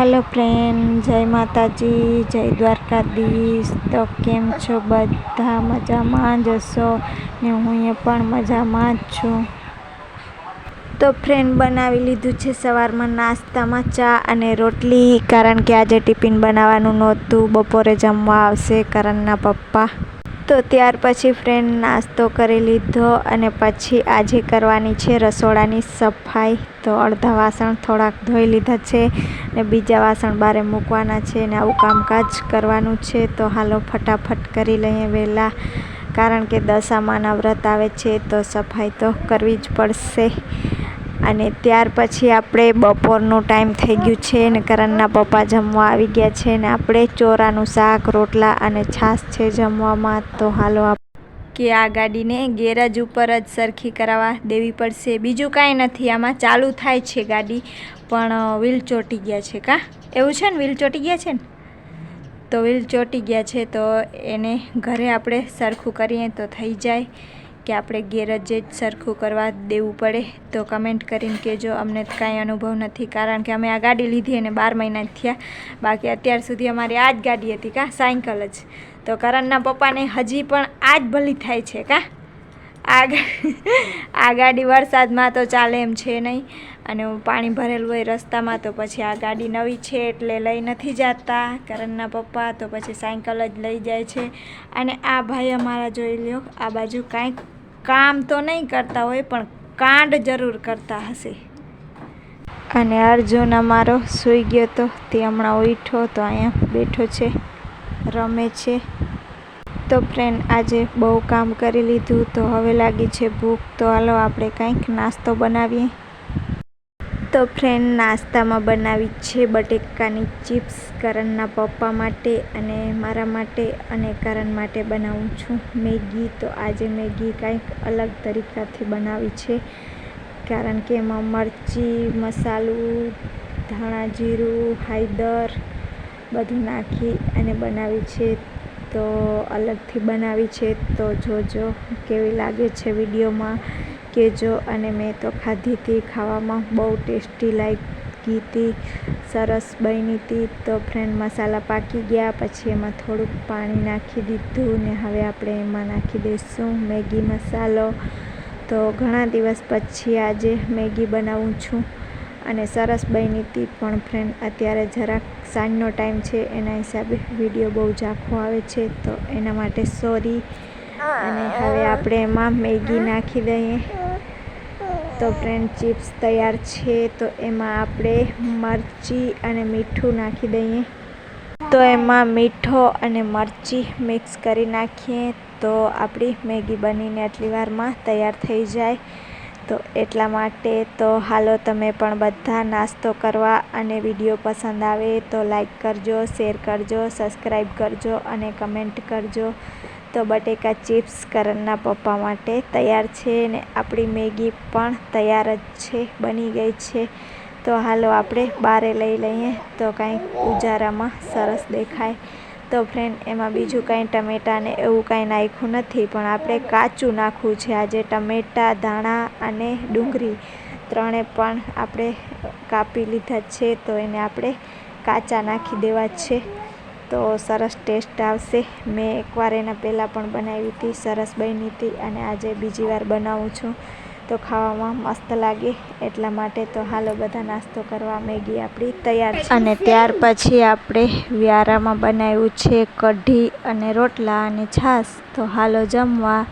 હાલો friend જય માતાજી, જય દ્વારકાધીશ. તો કેમ છો બધા? મજામાં જ હશો? ને હું અહીંયા પણ મજામાં જ છું. તો ફ્રેન્ડ બનાવી લીધું છે સવારમાં નાસ્તામાં ચા અને રોટલી, કારણ કે આજે ટિફિન બનાવવાનું નહોતું. બપોરે જમવા આવશે કરણના પપ્પા. તો ત્યાર પછી ફ્રેન્ડ નાસ્તો કરી લીધો અને પછી આજે કરવાની છે રસોડાની સફાઈ. તો અડધા વાસણ થોડાક ધોઈ લીધા છે ને બીજા વાસણ બારે મૂકવાના છે ને આવું કામકાજ કરવાનું છે. તો હાલો ફટાફટ કરી લઈએ વહેલા કારણ કે દશામાના વ્રત આવે છે તો સફાઈ તો કરવી જ પડશે. અને ત્યાર પછી આપણે બપોરનું ટાઈમ થઈ ગયું છે ને કરણના પપ્પા જમવા આવી ગયા છે ને આપણે ચોરાનું શાક, રોટલા અને છાશ છે જમવામાં. તો હાલો કે આ ગાડીને ગેરેજ ઉપર જ સરખી કરાવવા દેવી પડશે. બીજું કાંઈ નથી, આમાં ચાલુ થાય છે ગાડી, પણ વ્હીલ ચોંટી ગયા છે કા? એવું છે ને? વ્હીલ ચોંટી ગયા છે ને? તો વ્હીલ ચોંટી ગયા છે તો એને ઘરે આપણે સરખું કરીએ તો થઈ જાય. કે આપણે ગેરેજ જ સરખું કરવા દેવું પડે, તો કમેન્ટ કરીને કહેજો. અમને કાંઈ અનુભવ નથી, કારણ કે અમે આ ગાડી લીધી અને બાર મહિના થયા. બાકી અત્યાર સુધી અમારી આ જ ગાડી હતી કાં, સાયકલ જ. તો કરણના પપ્પાને હજી પણ આ જ ભલી થાય છે કા? આ આ ગાડી વરસાદમાં તો ચાલે એમ છે નહીં. અને પાણી ભરેલું હોય રસ્તામાં તો પછી આ ગાડી નવી છે એટલે લઈ નથી જતા. કરણના પપ્પા તો પછી સાયકલ જ લઈ જાય છે. અને આ ભાઈ અમારા જોઈ લ્યો, આ બાજુ કાંઈક કામ તો નહીં કરતા હોય, પણ કાંડ જરૂર કરતા હશે. અને અર્જુન અમારો સૂઈ ગયો તો તે હમણાં ઉઠ્યો તો અહીંયા બેઠો છે, રમે છે. તો ફ્રેન્ડ આજે બહુ કામ કરી લીધું તો હવે લાગી છે ભૂખ. તો હાલો આપણે કંઈક નાસ્તો બનાવીએ. તો ફ્રેન્ડ નાસ્તામાં બનાવી છે બટેકાની ચિપ્સ કરણના પપ્પા માટે અને મારા માટે અને કરણ માટે બનાવું છું મેગી. તો આજે મેગી કંઈક અલગ તરીકાથી બનાવી છે. કારણ કે એમાં મરચી, મસાલું, ધાણા જીરું હાયદર બધું નાખી અને બનાવી છે. તો અલગથી બનાવી છે, તો જોજો કેવી લાગે છે વિડીયોમાં, કહેજો. અને મેં તો ખાધી હતી ખાવામાં બહુ ટેસ્ટી લાગી હતી સરસ બની હતી. તો ફ્રેન્ડ મસાલા પાકી ગયા, પછી એમાં થોડુંક પાણી નાખી દીધું ને હવે આપણે એમાં નાખી દઈશું મેગી મસાલો. તો ઘણા દિવસ પછી આજે મેગી બનાવું છું. અને સરસ બની હતી પણ ફ્રેન્ડ અત્યારે જરાક સાંજનો ટાઈમ છે, એના હિસાબે વીડિયો બહુ ઝાંખો આવે છે, તો એના માટે સોરી અને હવે આપણે એમાં મેગી નાખી દઈએ. તો ફ્રેન્ડ ચિપ્સ તૈયાર છે, તો એમાં આપણે મરચી અને મીઠું નાખી દઈએ. તો એમાં મીઠો અને મરચી મિક્સ કરી નાખીએ, તો આપણી મેગી બનીને આટલી વારમાં તૈયાર થઈ જાય. તો એટલા માટે તો હાલો તમે પણ બધા નાસ્તો કરવા અને વીડિયો પસંદ આવે તો લાઈક કરજો શેર કરજો સબસ્ક્રાઈબ કરજો અને કમેન્ટ કરજો. તો બટેકા ચિપ્સ કરણના પપ્પા માટે તૈયાર છે ને આપણી મેગી પણ તૈયાર જ છે, બની ગઈ છે. તો હાલો આપણે બારે લઈ લઈએ તો કાંઈક ઉજારામાં સરસ દેખાય. તો ફ્રેન્ડ એમાં બીજું કાંઈ ટમેટાં ને એવું કાંઈ નાખ્યું નથી, પણ આપણે કાચું નાખવું છે. આજે ટમેટાં, ધાણા અને ડુંગળી ત્રણે પણ આપણે કાપી લીધા છે, તો એને આપણે કાચા નાખી દેવા છે. તો સરસ ટેસ્ટ આવશે. મેં એકવાર એના પહેલાં પણ બનાવી હતી, સરસ બની હતી અને આજે બીજી વાર બનાવું છું. તો ખાવામાં મસ્ત લાગે, એટલા માટે તો હાલો બધા નાસ્તો કરવા મેગી આપણી તૈયાર અને ત્યાર પછી આપણે વ્યારામાં બનાવ્યું છે કઢી અને રોટલા અને છાશ. તો હાલો જમવા.